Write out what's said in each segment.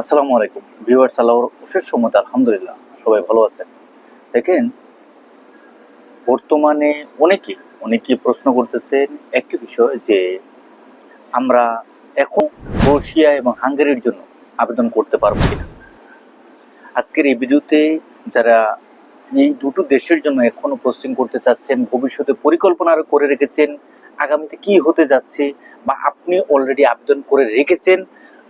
আসসালামু আলাইকুম। ভিউয়ার্স, আল্লাহর অশেষ সমত আলহামদুলিল্লাহ, সবাই ভালো আছেন। দেখেন, বর্তমানে অনেকে অনেকে প্রশ্ন করতেছেন একটি বিষয় যে আমরা এখন ক্রোয়েশিয়া এবং হাঙ্গেরির জন্য আবেদন করতে পারব কিনা। আজকের এই ভিডিওতে যারা এই দুটো দেশের জন্য এখনও পোস্টিং করতে চাচ্ছেন, ভবিষ্যতে পরিকল্পনা করে রেখেছেন, আগামীতে কি হতে যাচ্ছে বা আপনি অলরেডি আবেদন করে রেখেছেন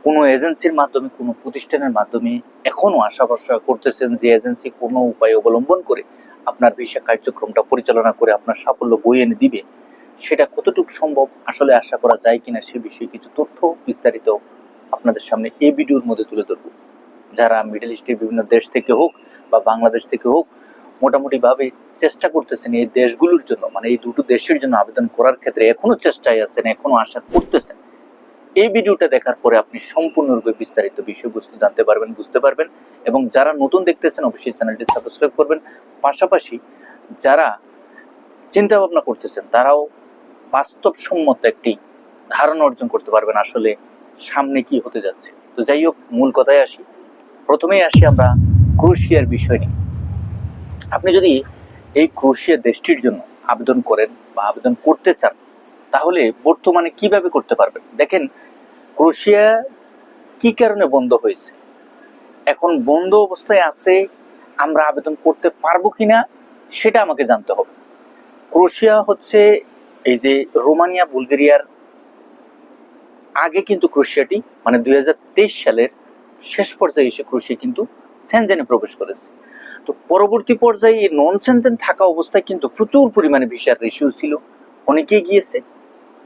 কোনো এজেন্সির মাধ্যমে, কোনো প্রতিষ্ঠানের মাধ্যমে এখনও আশা ভরসা করতেছেন যে এজেন্সি কোনো উপায় অবলম্বন করে আপনার ভিসা কার্যক্রমটা পরিচালনা করে আপনার সাফল্য বই এনে দিবে, সেটা কতটুকু সম্ভব আসলে আশা করা যায় কিনা সে বিষয়ে কিছু তথ্য বিস্তারিত আপনাদের সামনে এই ভিডিওর মধ্যে তুলে ধরবো। যারা মিডল ইস্টের বিভিন্ন দেশ থেকে হোক বা বাংলাদেশ থেকে হোক, মোটামুটিভাবে চেষ্টা করতেছেন এই দেশগুলোর জন্য মানে এই দুটো দেশের জন্য আবেদন করার ক্ষেত্রে এখনও চেষ্টায় আছেন, এখনও আশা করতেছেন। এই ভিডিওটা দেখার পরে আপনি সম্পূর্ণরূপে বিস্তারিত বিষয়বস্তু জানতে পারবেন, বুঝতে পারবেন এবং যারা নতুন দেখতেছেন অবশ্যই চ্যানেলটি সাবস্ক্রাইব করবেন। পাশাপাশি যারা চিন্তা ভাবনা করতেছেন, তারাও বাস্তবসম্মত একটি ধারণা অর্জন করতে পারবেন আসলে সামনে কি হতে যাচ্ছে। তো যাই হোক, মূল কথায় আসি। প্রথমেই আসি আমরা ক্রোশিয়ার বিষয় নিয়ে। আপনি যদি এই ক্রোশিয়া দেশটির জন্য আবেদন করেন বা আবেদন করতে চান, তাহলে বর্তমানে কীভাবে করতে পারবেন? দেখেন ক্রোশিয়া কি কারণে বন্ধ হয়েছে? এখন বন্ধ অবস্থায় আছে, আমরা আবেদন করতে পারব কিনা সেটা আমাকে জানতে হবে। ক্রোশিয়া হচ্ছে এই যে রোমানিয়া, বুলগেরিয়ার আগে কিন্তু ক্রোশিয়াটি মানে দুই হাজার তেইশ সালের শেষ পর্যায়ে এসে ক্রোশিয়া কিন্তু সেনজেনে প্রবেশ করেছে। তো পরবর্তী পর্যায়ে নন সেনজেন থাকা অবস্থায় কিন্তু প্রচুর পরিমাণে ভিসার রেশিও ছিল। অনেকেই গিয়েছে।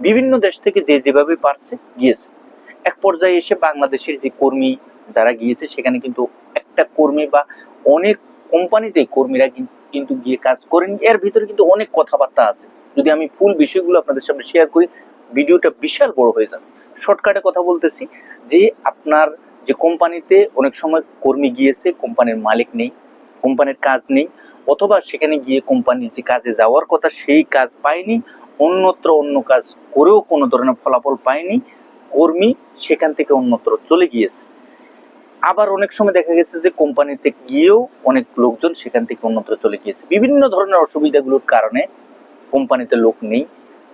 বিভিন্ন দেশ থেকে যে যেভাবে পারছে গিয়েছে। এক পর্যায়ে এসে বাংলাদেশের যে কর্মী যারা গিয়েছে, সেখানে কিন্তু একটা কর্মী বা অনেক কোম্পানিতে কর্মীরা কিন্তু গিয়ে কাজ করেন। এর ভিতরে কিন্তু অনেক কথাবার্তা আছে। যদি আমি ফুল বিষয়গুলো আপনাদের সামনে শেয়ার করি, ভিডিওটা বিশাল বড় হয়ে যাবে। শর্টকাটে কথা বলতেছি যে আপনার যে কোম্পানিতে অনেক সময় কর্মী গিয়েছে, কোম্পানির মালিক নেই, কোম্পানির কাজ নেই, অথবা সেখানে গিয়ে কোম্পানির যে কাজে যাওয়ার কথা, সেই কাজ পায়নি, অন্যত্র অন্য কাজ করেও কোনো ধরনের ফলাফল পায়নি কর্মী সেখান থেকে অন্যত্র চলে গিয়েছে। আবার অনেক সময় দেখা গেছে যে কোম্পানিতে গিয়েও অনেক লোকজন সেখান থেকে অন্যত্র চলে গিয়েছে। বিভিন্ন ধরনের অসুবিধাগুলোর কারণে কোম্পানিতে লোক নেই।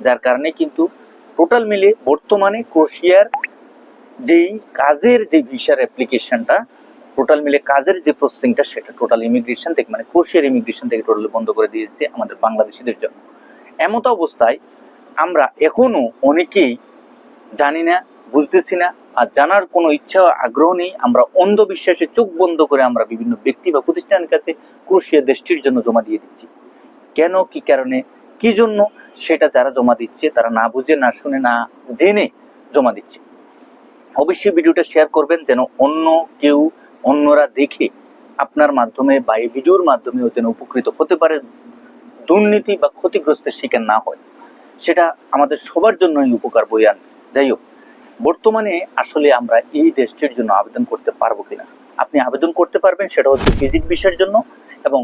যার কারণে কিন্তু টোটাল মিলে বর্তমানে ক্রোশিয়ার যেই কাজের যে ভিসার অ্যাপ্লিকেশনটা, টোটাল মিলে কাজের যে প্রসেসিংটা সেটা টোটাল ইমিগ্রেশন থেকে মানে ক্রোশিয়ার ইমিগ্রেশন থেকে টোটালি বন্ধ করে দিয়েছে আমাদের বাংলাদেশিদের জন্য। এমত অবস্থায় আমরা এখনও অনেকেই জানি না, বুঝতেছি না, আর জানার কোনো ইচ্ছা আগ্রহ নেই। আমরা অন্ধবিশ্বাসে চোখ বন্ধ করে আমরা বিভিন্ন ব্যক্তি বা প্রতিষ্ঠানের কাছে ক্রোশিয়া দেশটির জন্য জমা দিয়ে দিচ্ছি। কেন, কি কারণে, কি জন্য সেটা যারা জমা দিচ্ছে তারা না বুঝে, না শুনে, না জেনে জমা দিচ্ছে। অবশ্যই ভিডিওটা শেয়ার করবেন যেন অন্য কেউ, অন্যরা দেখে আপনার মাধ্যমে বা এই ভিডিওর মাধ্যমেও যেন উপকৃত হতে পারে, দুর্নীতি বা ক্ষতিগ্রস্তের শিকার না হয়। সেটা আমাদের সবার জন্যই উপকার বই আনবে। যাই হোক বর্তমানে আসলে আমরা এই দেশটির জন্য আবেদন করতে পারব কিনা? আপনি আবেদন করতে পারবেন সেটা হচ্ছে ভিজিট ভিসার জন্য এবং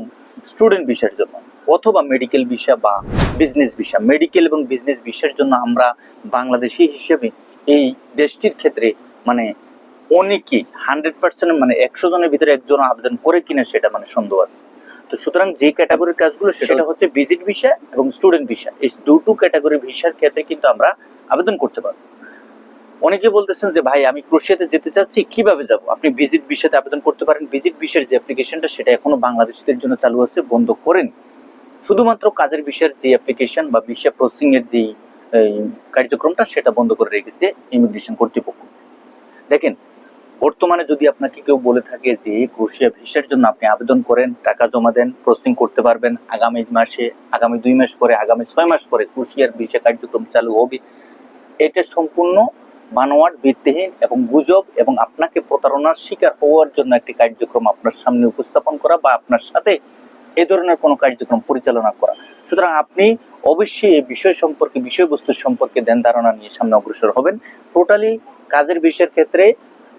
স্টুডেন্ট ভিসার জন্য অথবা মেডিকেল ভিসা বা বিজনেস ভিসা মেডিকেল এবং বিজনেস ভিসার জন্য আমরা বাংলাদেশি হিসেবে এই দেশটির ক্ষেত্রে মানে অনেকেই হান্ড্রেড পার্সেন্ট মানে একশো জনের ভিতরে একজন আবেদন করে কিনা সেটা মানে সন্দেহ আছে। তো সুতরাং যে ক্যাটাগরির কাজগুলো সেটা হচ্ছে ভিজিট ভিসা এবং স্টুডেন্ট ভিসা এই দুটো ক্যাটাগরি ভিসার ক্ষেত্রে কিন্তু আমরা আবেদন করতে পারব। অনেকে বলতেছেন যে, ভাই, আমি ক্রোশিয়াতে যেতে চাচ্ছি, কীভাবে যাব? আপনি ভিজিট ভিসাতে আবেদন করতে পারেন। ভিজিট ভিসার যে অ্যাপ্লিকেশনটা সেটা এখনও বাংলাদেশিদের জন্য চালু আছে, বন্ধ করেন। শুধুমাত্র কাজের বিষয়ের যে অ্যাপ্লিকেশন বা ভিসা প্রসেসিং এর যে কার্যক্রমটা, সেটা বন্ধ করে রেখেছে ইমিগ্রেশন কর্তৃপক্ষ। দেখেন, বর্তমানে যদি আপনাকে কেউ বলে থাকে যে ক্রোশিয়া ভিসার জন্য আপনি আবেদন করেন, টাকা জমা দেন প্রসেসিং করতে পারবেন, আগামী মাসে, আগামী দুই মাস পরে, আগামী ছয় মাস পরে ক্রোশিয়ার ভিসা কার্যক্রম চালু হবে, এটা সম্পূর্ণ বানোয়াট ভিত্তিহীন এবং গুজব এবং আপনাকে প্রতারণার শিকার হওয়ার জন্য একটি কার্যক্রম আপনার সামনে উপস্থাপন করা বা আপনার সাথে এ ধরনের কোনো কার্যক্রম পরিচালনা করা। সুতরাং আপনি অবশ্যই এই বিষয় সম্পর্কে, বিষয়বস্তু সম্পর্কে ধ্যান ধারণা নিয়ে সামনে অগ্রসর হবেন। টোটালি কাজের বিষয়ের ক্ষেত্রে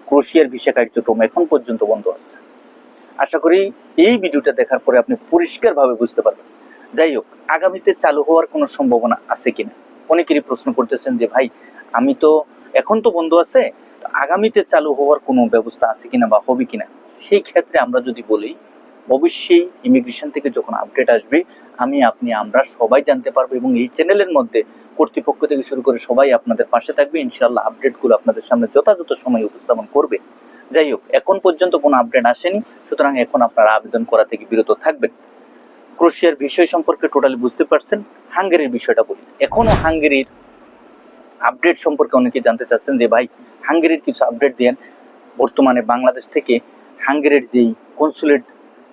ক্রোশিয়ার ভিসা কার্যক্রম এখন পর্যন্ত বন্ধ আছে। আশা করি এই ভিডিওটা দেখার পরে আপনি পরিষ্কারভাবে বুঝতে পারবেন। যাই হোক, আগামীতে চালু হওয়ার কোনো সম্ভাবনা আছে কিনা? অনেকেরই প্রশ্ন করতেছেন যে, ভাই, আমি তো এখন তো বন্ধ আছে, আগামীতে চালু হওয়ার কোনো ব্যবস্থা আছে কিনা বা হবে কিনা, সেই ক্ষেত্রে আমরা যদি বলি, অবশ্যই ইমিগ্রেশন থেকে যখন আপডেট আসবে, আমি, আপনি, আমরা সবাই জানতে পারব এবং এই চ্যানেলের মধ্যে কর্তৃপক্ষ থেকে শুরু করে সবাই আপনাদের পাশে থাকবে ইনশাল্লাহ আপডেটগুলো আপনাদের সামনে যথাযথ সময় উপস্থাপন করবে। যাই হোক, এখন পর্যন্ত কোনো আপডেট আসেনি, সুতরাং এখন আপনারা আবেদন করা থেকে বিরত থাকবেন। ক্রোশিয়ার বিষয় সম্পর্কে টোটালি বুঝতে পারছেন, হাঙ্গেরির বিষয়টা বলি। এখনও হাঙ্গেরির আপডেট সম্পর্কে অনেকে জানতে চাচ্ছেন যে, ভাই, হাঙ্গেরির কিছু আপডেট দেন। বর্তমানে বাংলাদেশ থেকে হাঙ্গেরির যেই কনসুলেট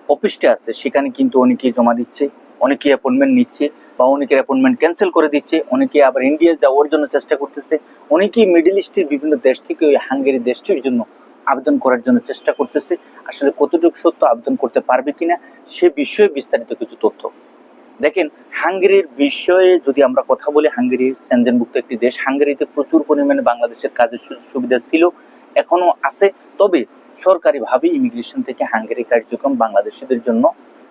অফিসটা আছে, সেখানে কিন্তু অনেকেই জমা দিচ্ছে অনেকেই অ্যাপয়েন্টমেন্ট নিচ্ছে বা অনেকের অ্যাপয়েন্টমেন্ট ক্যান্সেল করে দিচ্ছে, অনেকে আবার ইন্ডিয়া যাওয়ার জন্য চেষ্টা করতেছে। অনেকেই মিডল ইস্টের বিভিন্ন দেশ থেকে ওই হাঙ্গেরি দেশটির জন্য আবেদন করার জন্য চেষ্টা করতেছে। আসলে কতটুকু সত্য আবেদন করতে পারবে কিনা, সে বিষয়ে বিস্তারিত কিছু তথ্য দেখেন, হাঙ্গেরির বিষয়ে যদি আমরা কথা বলি, হাঙ্গেরি সেনজেনভুক্ত একটি দেশ, হাঙ্গেরিতে প্রচুর পরিমাণে বাংলাদেশের কাজের সুযোগ সুবিধা ছিল এখনও আছে। তবে সরকারিভাবে ইমিগ্রেশন থেকে হাঙ্গেরি কার্যক্রম বাংলাদেশিদের জন্য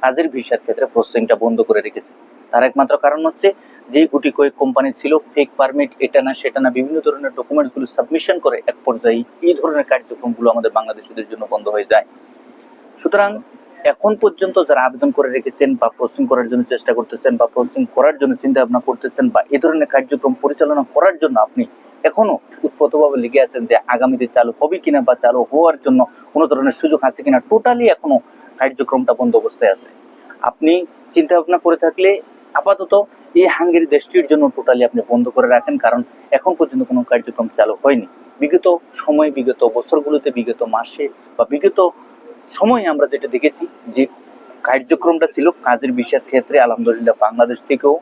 কাজের ভিসার ক্ষেত্রে প্রসেসিংটা বন্ধ করে রেখেছে। তার একমাত্র কারণ হচ্ছে, যে গুটি কয়েক কোম্পানি ছিল ফেক পারমিট এটা না, সেটা না, বিভিন্ন ধরনের ডকুমেন্টসগুলো সাবমিশন করে, এক পর্যায়ে এই ধরনের কার্যক্রমগুলো আমাদের বাংলাদেশিদের জন্য বন্ধ হয়ে যায়। সুতরাং এখন পর্যন্ত যারা আবেদন করে রেখেছেন বা প্রসেসিং করার জন্য চেষ্টা করতেছেন বা প্রসেসিং করার জন্য চিন্তা ভাবনা করতেছেন বা এই ধরনের কার্যক্রম পরিচালনা করার জন্য আপনি এখনও উৎপতভাবে লেগে আছেন যে আগামীতে চালু হবে কিনা বা চালু হওয়ার জন্য কোনো ধরনের সুযোগ আছে কিনা টোটালি এখনও কার্যক্রমটা বন্ধ অবস্থায় আছে। আপনি চিন্তা ভাবনা করে থাকলে আপাতত এই হাঙ্গেরি দেশটির জন্য টোটালি আপনি বন্ধ করে রাখেন, কারণ এখন পর্যন্ত কোনো কার্যক্রম চালু হয়নি। বিগত সময়, বিগত বছরগুলোতে, বিগত মাসে বা বিগত সময়ে আমরা যেটা দেখেছি যে কার্যক্রমটা ছিল কাজের বিষয়ের ক্ষেত্রে, আলহামদুলিল্লাহ বাংলাদেশ থেকেও,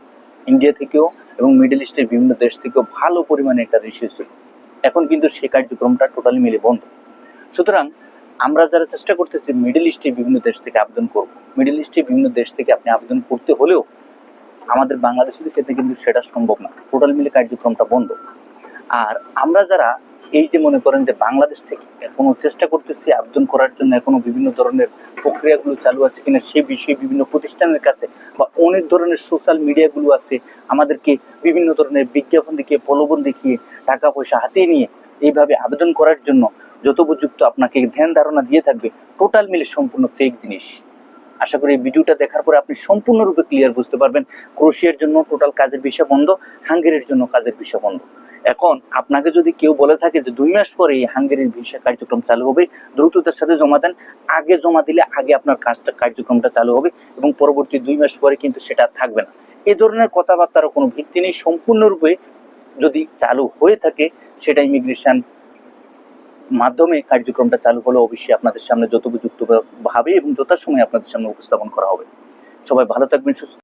ইন্ডিয়া থেকেও এবং মিডল ইস্টের বিভিন্ন দেশ থেকেও ভালো পরিমাণে একটা রেশিও ছিল এখন কিন্তু সে কার্যক্রমটা টোটালি মিলে বন্ধ। সুতরাং আমরা যারা চেষ্টা করতেছি মিডল ইস্টের বিভিন্ন দেশ থেকে আবেদন করব। মিডল ইস্টের বিভিন্ন দেশ থেকে আপনি আবেদন করতে হলেও আমাদের বাংলাদেশের ক্ষেত্রে কিন্তু সেটা সম্ভব না। টোটাল মিলে কার্যক্রমটা বন্ধ। আর আমরা যারা এই যে মনে করেন যে বাংলাদেশ থেকে এখনও চেষ্টা করতেছি আবেদন করার জন্য, এখনও বিভিন্ন ধরনের প্রক্রিয়াগুলো চালু আছে কিনা সে বিষয়ে বিভিন্ন প্রতিষ্ঠানের কাছে বা অনেক ধরনের সোশ্যাল মিডিয়াগুলো আছে, আমাদেরকে বিভিন্ন ধরনের বিজ্ঞাপন দেখিয়ে, প্রলোভন দেখিয়ে টাকা পয়সা হাতিয়ে নিয়ে এইভাবে আবেদন করার জন্য যথোপযুক্ত আপনাকে ধ্যান ধারণা দিয়ে থাকবে টোটাল মিলে সম্পূর্ণ ফেক জিনিস। আশা করি এই ভিডিওটা দেখার পরে আপনি সম্পূর্ণরূপে ক্লিয়ার বুঝতে পারবেন। ক্রোশিয়ার জন্য টোটাল কাজের বিষয় বন্ধ, হাঙ্গেরির জন্য কাজের বিষয় বন্ধ। এখন আপনাকে যদি কেউ বলে থাকে যে দুই মাস পরে এই হাঙ্গেরির ভিসা কার্যক্রম চালু হবে, দ্রুততার সাথে জমা দেন। আগে জমা দিলে আগে আপনার কাজটা, কার্যক্রমটা চালু হবে এবং পরবর্তী দুই মাস পরে কিন্তু সেটা থাকবে না। এই ধরনের কথাবার্তার কোনো ভিত্তি নেই। সম্পূর্ণরূপে যদি চালু হয়ে থাকে, সেটা ইমিগ্রেশন মাধ্যমে কার্যক্রমটা চালু হলে অবশ্যই আপনাদের সামনে যথোপযুক্ত ভাবে এবং যথাসময়ে আপনাদের সামনে উপস্থাপন করা হবে। সবাই ভালো থাকবেন, সুস্থ